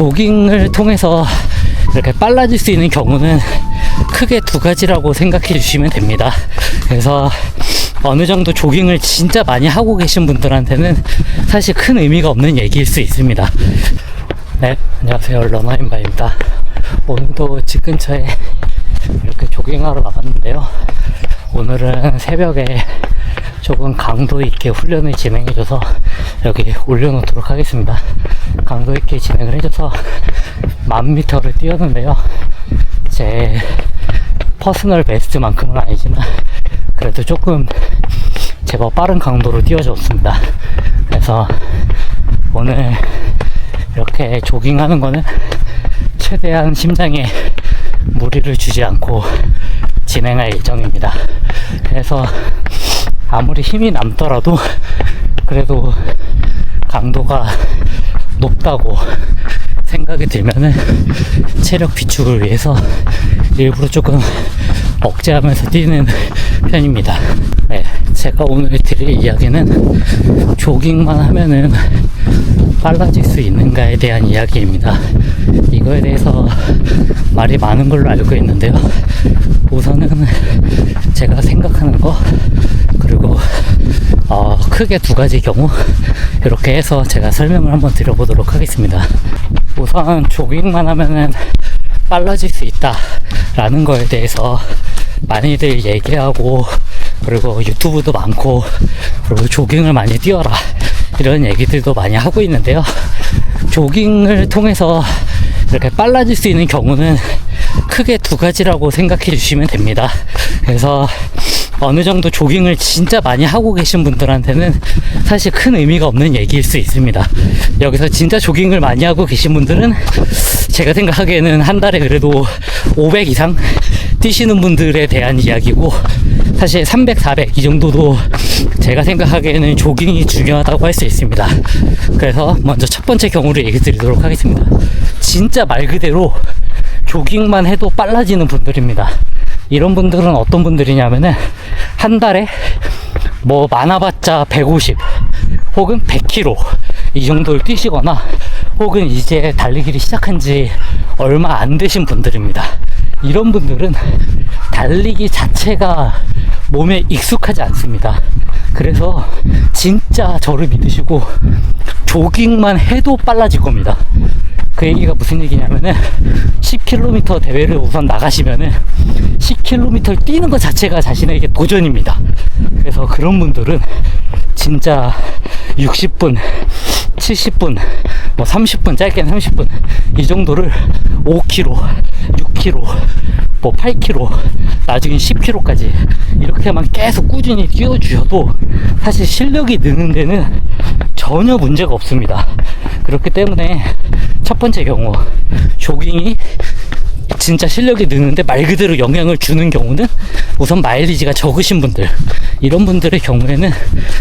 조깅을 통해서 이렇게 빨라질 수 있는 경우는 크게 두 가지라고 생각해 주시면 됩니다. 그래서 어느 정도 조깅을 진짜 많이 하고 계신 분들한테는 사실 큰 의미가 없는 얘기일 수 있습니다. 네, 안녕하세요. 러너인바입니다. 오늘도 집 근처에 이렇게 조깅하러 나갔는데요. 오늘은 새벽에 조금 강도 있게 훈련을 진행해줘서 여기 올려놓도록 하겠습니다. 강도 있게 진행을 해줘서 만 미터를 뛰었는데요. 제 퍼스널 베스트만큼은 아니지만 그래도 조금 제법 빠른 강도로 뛰어줬습니다. 그래서 오늘 이렇게 조깅하는 거는 최대한 심장에 무리를 주지 않고 진행할 예정입니다. 그래서 아무리 힘이 남더라도 그래도 강도가 높다고 생각이 들면은 체력 비축을 위해서 일부러 조금 억제하면서 뛰는 편입니다. 네, 제가 오늘 드릴 이야기는 조깅만 하면은 빨라질 수 있는가에 대한 이야기입니다. 이거에 대해서 말이 많은 걸로 알고 있는데요. 우선은 제가 생각하는 거 그리고 어, 크게 두 가지 경우 이렇게 해서 제가 설명을 한번 드려보도록 하겠습니다. 우선 조깅만 하면은 빨라질 수 있다라는 거에 대해서 많이들 얘기하고 그리고 유튜브도 많고 그리고 조깅을 많이 뛰어라 이런 얘기들도 많이 하고 있는데요. 조깅을 통해서 이렇게 빨라질 수 있는 경우는 크게 두 가지라고 생각해 주시면 됩니다. 그래서 어느 정도 조깅을 진짜 많이 하고 계신 분들한테는 사실 큰 의미가 없는 얘기일 수 있습니다. 여기서 진짜 조깅을 많이 하고 계신 분들은 제가 생각하기에는 한 달에 그래도 500 이상 뛰시는 분들에 대한 이야기고 사실 300, 400 이 정도도 제가 생각하기에는 조깅이 중요하다고 할 수 있습니다. 그래서 먼저 첫 번째 경우를 얘기 드리도록 하겠습니다. 진짜 말 그대로 조깅만 해도 빨라지는 분들입니다. 이런 분들은 어떤 분들이냐면은 한 달에 뭐 많아봤자 150 혹은 100km 이 정도를 뛰시거나 혹은 이제 달리기를 시작한 지 얼마 안 되신 분들입니다. 이런 분들은 달리기 자체가 몸에 익숙하지 않습니다. 그래서 진짜 저를 믿으시고 조깅만 해도 빨라질 겁니다. 그 얘기가 무슨 얘기냐면은 10km 대회를 우선 나가시면은 10km를 뛰는 것 자체가 자신에게 도전입니다. 그래서 그런 분들은 진짜 60분, 70분, 뭐 30분, 짧게는 30분 이 정도를 5km, 6km, 뭐 8km, 나중에 10km까지 이렇게만 계속 꾸준히 뛰어주셔도 사실 실력이 느는 데는 전혀 문제가 없습니다. 그렇기 때문에 첫 번째 경우 조깅이 진짜 실력이 느는데 말 그대로 영향을 주는 경우는 우선 마일리지가 적으신 분들 이런 분들의 경우에는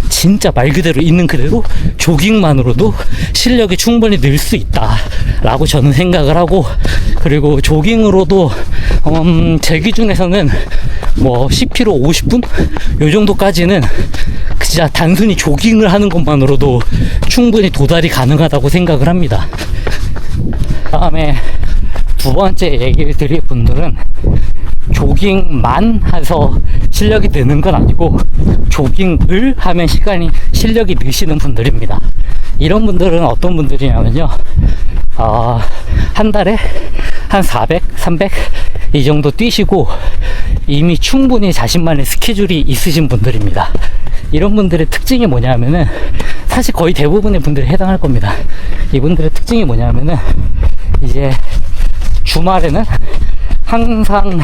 진짜 말 그대로 있는 그대로 조깅만으로도 실력이 충분히 늘 수 있다 라고 저는 생각을 하고 그리고 조깅으로도 음, 제 기준에서는 뭐 10km 50분 요 정도까지는 진짜 단순히 조깅을 하는 것만으로도 충분히 도달이 가능하다고 생각을 합니다. 다음에 두 번째 얘기를 드릴 분들은 조깅만 해서 실력이 느는 건 아니고 조깅을 하면 시간이 실력이 느시는 분들입니다. 이런 분들은 어떤 분들이냐면요. 어, 한 달에 한 400, 300 이 정도 뛰시고 이미 충분히 자신만의 스케줄이 있으신 분들입니다. 이런 분들의 특징이 뭐냐면은 사실 거의 대부분의 분들이 해당할 겁니다. 이분들의 특징이 뭐냐면은 이제 주말에는 항상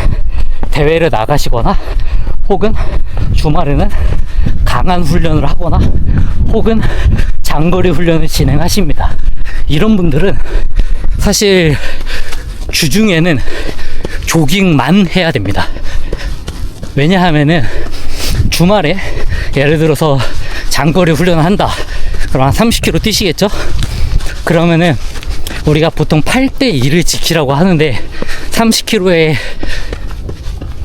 대회를 나가시거나 혹은 주말에는 강한 훈련을 하거나 혹은 장거리 훈련을 진행하십니다. 이런 분들은 사실 주중에는 조깅만 해야 됩니다. 왜냐하면은 주말에 예를 들어서 장거리 훈련을 한다. 그럼 한 30km 뛰시겠죠? 그러면은 우리가 보통 8대 2를 지키라고 하는데 30km의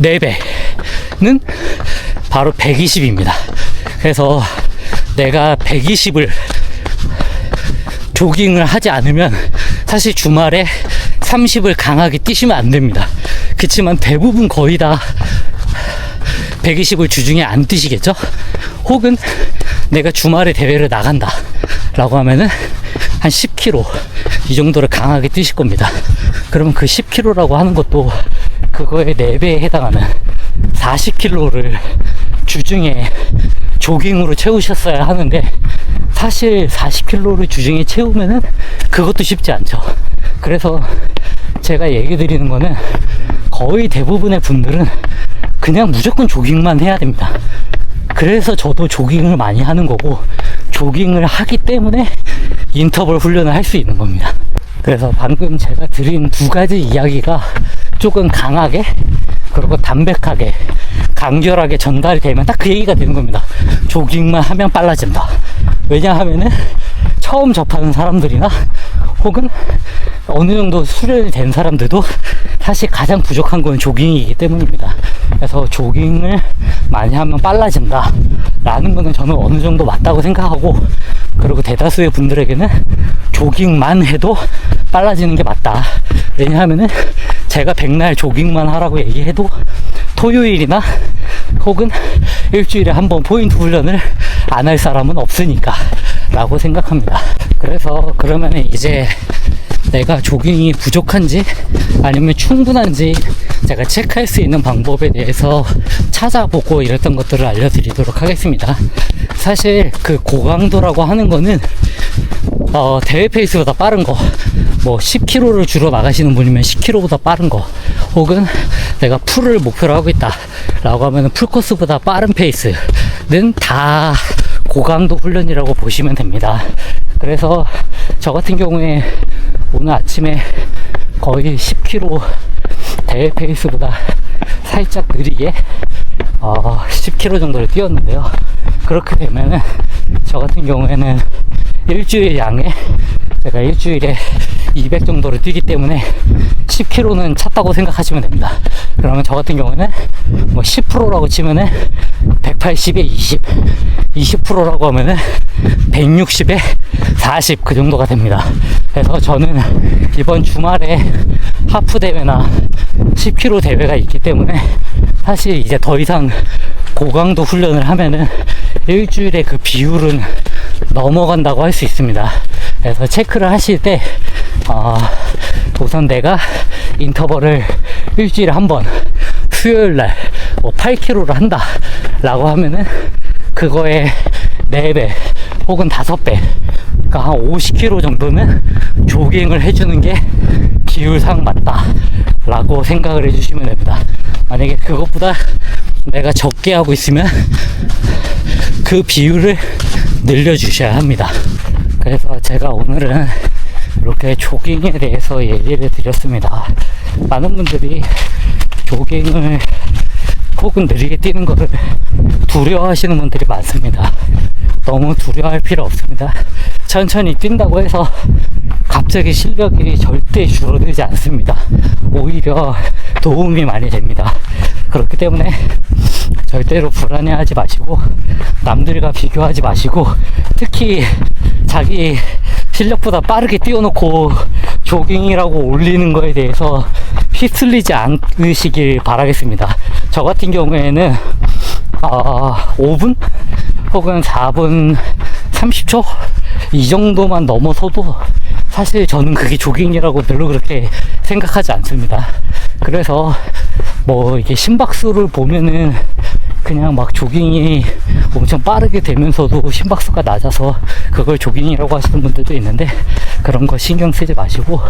4배는 바로 120입니다. 그래서 내가 120을 조깅을 하지 않으면 사실 주말에 30을 강하게 뛰시면 안 됩니다. 그렇지만 대부분 거의 다 120을 주중에 안 뛰시겠죠? 혹은 내가 주말에 대회를 나간다 라고 하면은 한 10km 이 정도를 강하게 뛰실 겁니다. 그러면 그 10km라고 하는 것도 그거의 4배에 해당하는 40km를 주중에 조깅으로 채우셨어야 하는데 사실 40km를 주중에 채우면은 그것도 쉽지 않죠. 그래서 제가 얘기 드리는 거는 거의 대부분의 분들은 그냥 무조건 조깅만 해야 됩니다. 그래서 저도 조깅을 많이 하는 거고 조깅을 하기 때문에 인터벌 훈련을 할 수 있는 겁니다. 그래서 방금 제가 드린 두 가지 이야기가 조금 강하게 그리고 담백하게 간결하게 전달이 되면 딱 그 얘기가 되는 겁니다. 조깅만 하면 빨라진다. 왜냐하면은 처음 접하는 사람들이나 혹은 어느 정도 수련이 된 사람들도 사실 가장 부족한 건 조깅이기 때문입니다. 그래서 조깅을 많이 하면 빨라진다. 라는 거는 저는 어느 정도 맞다고 생각하고 그리고 대다수의 분들에게는 조깅만 해도 빨라지는 게 맞다. 왜냐하면은 제가 백날 조깅만 하라고 얘기해도 토요일이나 혹은 일주일에 한 번 포인트 훈련을 안 할 사람은 없으니까 라고 생각합니다. 그래서 그러면 이제 내가 조깅이 부족한지 아니면 충분한지 제가 체크할 수 있는 방법에 대해서 찾아보고 이랬던 것들을 알려드리도록 하겠습니다. 사실 그 고강도라고 하는 거는 어, 대회 페이스보다 빠른 거, 뭐 10km를 주로 나가시는 분이면 10km보다 빠른 거, 혹은 내가 풀을 목표로 하고 있다 라고 하면 풀코스보다 빠른 페이스는 다 고강도 훈련이라고 보시면 됩니다. 그래서 저 같은 경우에 오늘 아침에 거의 10km 대회 페이스보다 살짝 느리게 어, 10km 정도를 뛰었는데요. 그렇게 되면은 저 같은 경우에는 일주일 양에 제가 일주일에 200 정도를 뛰기 때문에 10km는 찼다고 생각하시면 됩니다. 그러면 저 같은 경우는 뭐 10%라고 치면은 180에 20, 20%라고 하면은 160에 40 그 정도가 됩니다. 그래서 저는 이번 주말에 하프 대회나 10km 대회가 있기 때문에 사실 이제 더 이상 고강도 훈련을 하면은 일주일에 그 비율은 넘어간다고 할 수 있습니다. 그래서 체크를 하실 때, 어, 우선 내가 인터벌을 일주일에 한 번, 수요일 날, 뭐 8km를 한다. 라고 하면은, 그거에 4배, 혹은 5배, 그러니까 한 50km 정도는 조깅을 해주는 게 비율상 맞다. 라고 생각을 해주시면 됩니다. 만약에 그것보다 내가 적게 하고 있으면 그 비율을 늘려주셔야 합니다. 그래서 제가 오늘은 이렇게 조깅에 대해서 얘기를 드렸습니다. 많은 분들이 조깅을 혹은 느리게 뛰는 것을 두려워하시는 분들이 많습니다. 너무 두려워할 필요 없습니다. 천천히 뛴다고 해서 갑자기 실력이 절대 줄어들지 않습니다. 오히려 도움이 많이 됩니다. 그렇기 때문에 절대로 불안해하지 마시고 남들과 비교하지 마시고 특히 자기 실력보다 빠르게 뛰어놓고 조깅이라고 올리는 거에 대해서 휩쓸리지 않으시길 바라겠습니다. 저 같은 경우에는 어, 5분 혹은 4분 30초 이 정도만 넘어서도 사실 저는 그게 조깅이라고 별로 그렇게 생각하지 않습니다. 그래서 뭐 이게 심박수를 보면은 그냥 막 조깅이 엄청 빠르게 되면서도 심박수가 낮아서 그걸 조깅이라고 하시는 분들도 있는데 그런 거 신경 쓰지 마시고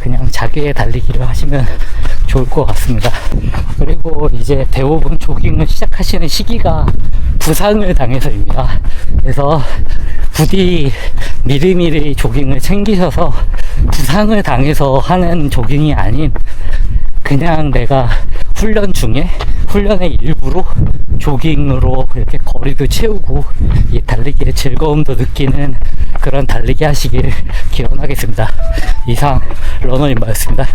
그냥 자기의 달리기를 하시면 좋을 것 같습니다. 그리고 이제 대부분 조깅을 시작하시는 시기가 부상을 당해서입니다. 그래서 부디 미리미리 조깅을 챙기셔서 부상을 당해서 하는 조깅이 아닌 그냥 내가 훈련 중에 훈련의 일부로 조깅으로 이렇게 거리도 채우고 이 달리기의 즐거움도 느끼는 그런 달리기 하시길 기원하겠습니다. 이상 러너님마였습니다.